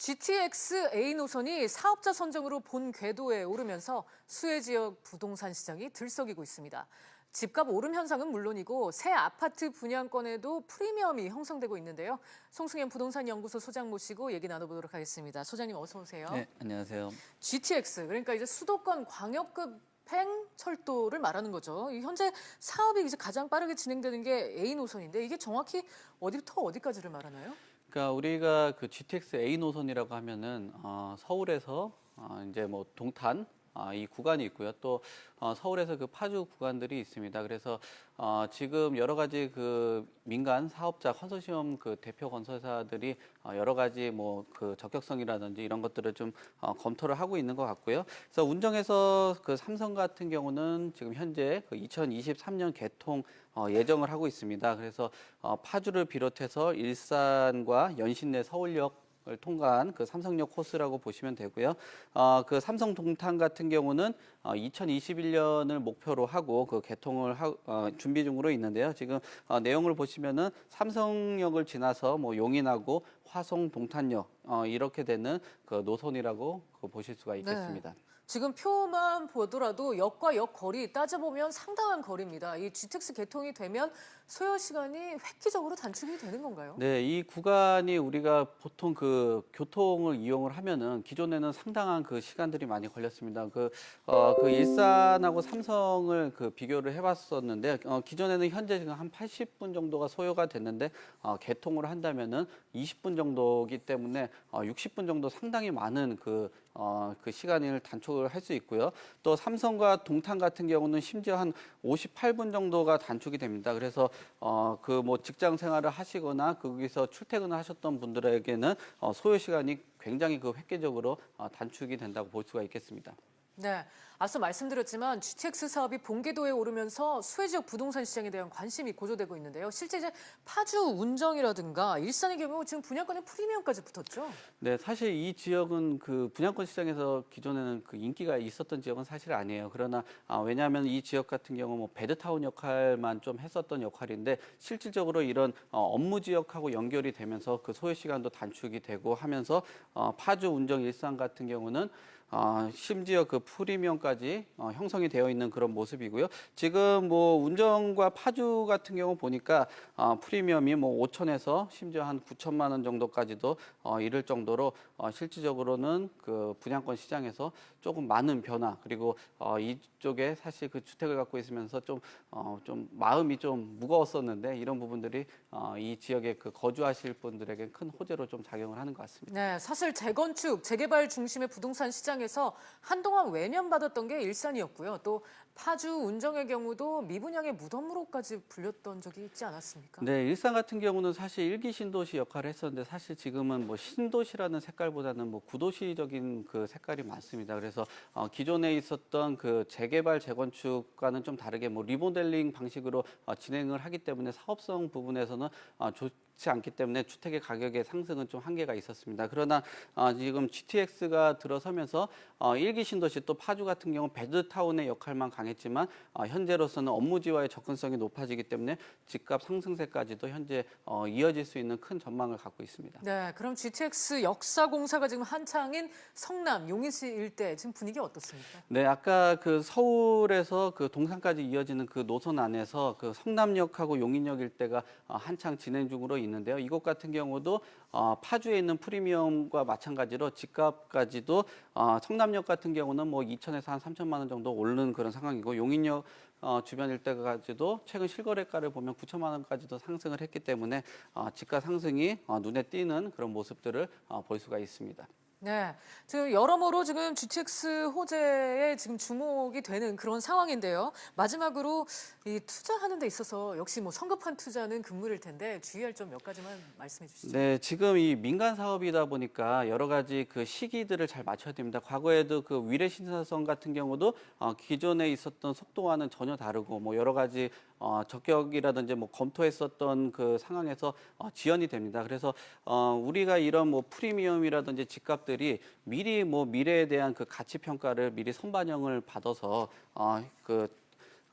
GTX A 노선이 사업자 선정으로 본 궤도에 오르면서 수혜 지역 부동산 시장이 들썩이고 있습니다. 집값 오름 현상은 물론이고 새 아파트 분양권에도 프리미엄이 형성되고 있는데요. 송승현 부동산 연구소 소장 모시고 얘기 나눠보도록 하겠습니다. 소장님 어서 오세요. 네, 안녕하세요. GTX 그러니까 이제 수도권 광역급 행 철도를 말하는 거죠. 이 현재 사업이 이제 가장 빠르게 진행되는 게 A 노선인데 이게 정확히 어디부터 어디까지를 말하나요? 그러니까 우리가 그 GTX A 노선이라고 하면은 어, 서울에서 어, 이제 뭐 동탄 아, 이 구간이 있고요. 또 어, 서울에서 그 파주 구간들이 있습니다. 그래서 어, 지금 여러 가지 그 민간 사업자 컨소시엄 그 대표 건설사들이 어, 여러 가지 뭐 그 적격성이라든지 이런 것들을 좀 어, 검토를 하고 있는 것 같고요. 그래서 운정에서 그 삼성 같은 경우는 지금 현재 그 2023년 개통 어, 예정을 하고 있습니다. 그래서 어, 파주를 비롯해서 일산과 연신 내 서울역 을 통과한 그 삼성역 코스라고 보시면 되고요. 어, 그 삼성 동탄 같은 경우는 어, 2021년을 목표로 하고 그 개통을 하, 어, 준비 중으로 있는데요. 지금 어, 내용을 보시면은 삼성역을 지나서 뭐 용인하고 화성 동탄역 어, 이렇게 되는 그 노선이라고 그 보실 수가 있겠습니다. 지금 표만 보더라도 역과 역 거리 따져보면 상당한 거리입니다. 이 GTX 개통이 되면 소요 시간이 획기적으로 단축이 되는 건가요? 네, 이 구간이 우리가 보통 그 교통을 이용을 하면은 기존에는 상당한 그 시간들이 많이 걸렸습니다. 그, 어, 그 일산하고 삼성을 그 비교를 해봤었는데, 어, 기존에는 현재 지금 한 80분 정도가 소요가 됐는데, 어, 개통을 한다면은 20분 정도기 때문에 어, 60분 정도 상당히 많은 그, 어, 그 시간을 단축을 할 수 있고요. 또 삼성과 동탄 같은 경우는 심지어 한 58분 정도가 단축이 됩니다. 그래서 어, 그 뭐 직장 생활을 하시거나 거기서 출퇴근을 하셨던 분들에게는 어, 소요 시간이 굉장히 그 획기적으로 어, 단축이 된다고 볼 수가 있겠습니다. 네, 앞서 말씀드렸지만 GTX 사업이 본궤도에 오르면서 수혜 지역 부동산 시장에 대한 관심이 고조되고 있는데요. 실제 이제 파주 운정이라든가 일산의 경우 지금 분양권에 프리미엄까지 붙었죠. 네, 사실 이 지역은 그 분양권 시장에서 기존에는 그 인기가 있었던 지역은 사실 아니에요. 그러나 아, 왜냐하면 이 지역 같은 경우 뭐 베드타운 역할만 좀 했었던 역할인데 실질적으로 이런 어, 업무 지역하고 연결이 되면서 그 소요 시간도 단축이 되고 하면서 어, 파주 운정 일산 같은 경우는 어, 심지어 그 프리미엄까지 어, 형성이 되어 있는 그런 모습이고요. 지금 뭐 운정과 파주 같은 경우 보니까 어, 프리미엄이 뭐 5천에서 심지어 한 9천만 원 정도까지도 어, 이를 정도로 어, 실질적으로는 그 분양권 시장에서 조금 많은 변화 그리고 어, 이쪽에 사실 그 주택을 갖고 있으면서 좀 어, 좀 마음이 좀 무거웠었는데 이런 부분들이 어, 이 지역에 그 거주하실 분들에게 큰 호재로 좀 작용을 하는 것 같습니다. 네, 사실 재건축, 재개발 중심의 부동산 시장에서 한동안 외면받았던 게 일산이었고요. 또 파주 운정의 경우도 미분양의 무덤으로까지 불렸던 적이 있지 않았습니까? 네, 일산 같은 경우는 사실 일기 신도시 역할을 했었는데 사실 지금은 뭐 신도시라는 색깔보다는 뭐 구도시적인 그 색깔이 많습니다. 그래서 어, 기존에 있었던 그 재개발 재건축과는 좀 다르게 뭐 리모델링 방식으로 어, 진행을 하기 때문에 사업성 부분에서는 어, 좋지 않기 때문에 주택의 가격의 상승은 좀 한계가 있었습니다. 그러나 어, 지금 GTX가 들어서면서 어, 일기 신도시 또 파주 같은 경우 베드타운의 역할만 강 했지만 어, 현재로서는 업무지와의 접근성이 높아지기 때문에 집값 상승세까지도 현재 어, 이어질 수 있는 큰 전망을 갖고 있습니다. 네, 그럼 GTX 역사 공사가 지금 한창인 성남 용인시 일대 지금 분위기 어떻습니까? 네, 아까 그 서울에서 그 동산까지 이어지는 그 노선 안에서 그 성남역하고 용인역 일대가 어, 한창 진행 중으로 있는데요. 이곳 같은 경우도 어, 파주에 있는 프리미엄과 마찬가지로 집값까지도 어, 성남역 같은 경우는 뭐 2천에서 한 3천만 원 정도 오르는 그런 상황 이고 용인역 어, 주변 일대까지도 최근 실거래가를 보면 9천만 원까지도 상승을 했기 때문에 어, 집가 상승이 어, 눈에 띄는 그런 모습들을 어, 볼 수가 있습니다. 네, 지금 여러모로 지금 GTX 호재에 지금 주목이 되는 그런 상황인데요. 마지막으로 이 투자하는 데 있어서 역시 뭐 성급한 투자는 금물일 텐데 주의할 점 몇 가지만 말씀해 주시죠. 네, 지금 이 민간 사업이다 보니까 여러 가지 그 시기들을 잘 맞춰야 됩니다. 과거에도 그 위례 신사성 같은 경우도 어, 기존에 있었던 속도와는 전혀 다르고 뭐 여러 가지 어, 적격이라든지 뭐 검토했었던 그 상황에서 어, 지연이 됩니다. 그래서 어, 우리가 이런 뭐 프리미엄이라든지 집값 들이 미리 뭐 미래에 대한 그 가치 평가를 미리 선반영을 받아서 어, 그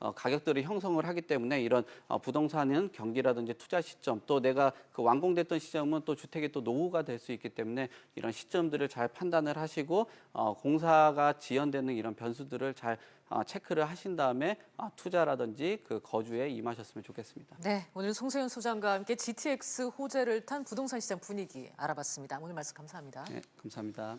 어, 가격들을 형성을 하기 때문에 이런 어, 부동산은 경기라든지 투자 시점 또 내가 그 완공됐던 시점은 또 주택의 또 노후가 될 수 있기 때문에 이런 시점들을 잘 판단을 하시고 어, 공사가 지연되는 이런 변수들을 잘 어, 체크를 하신 다음에 어, 투자라든지 그 거주에 임하셨으면 좋겠습니다. 네, 오늘 송세현 소장과 함께 GTX 호재를 탄 부동산 시장 분위기 알아봤습니다. 오늘 말씀 감사합니다. 네, 감사합니다.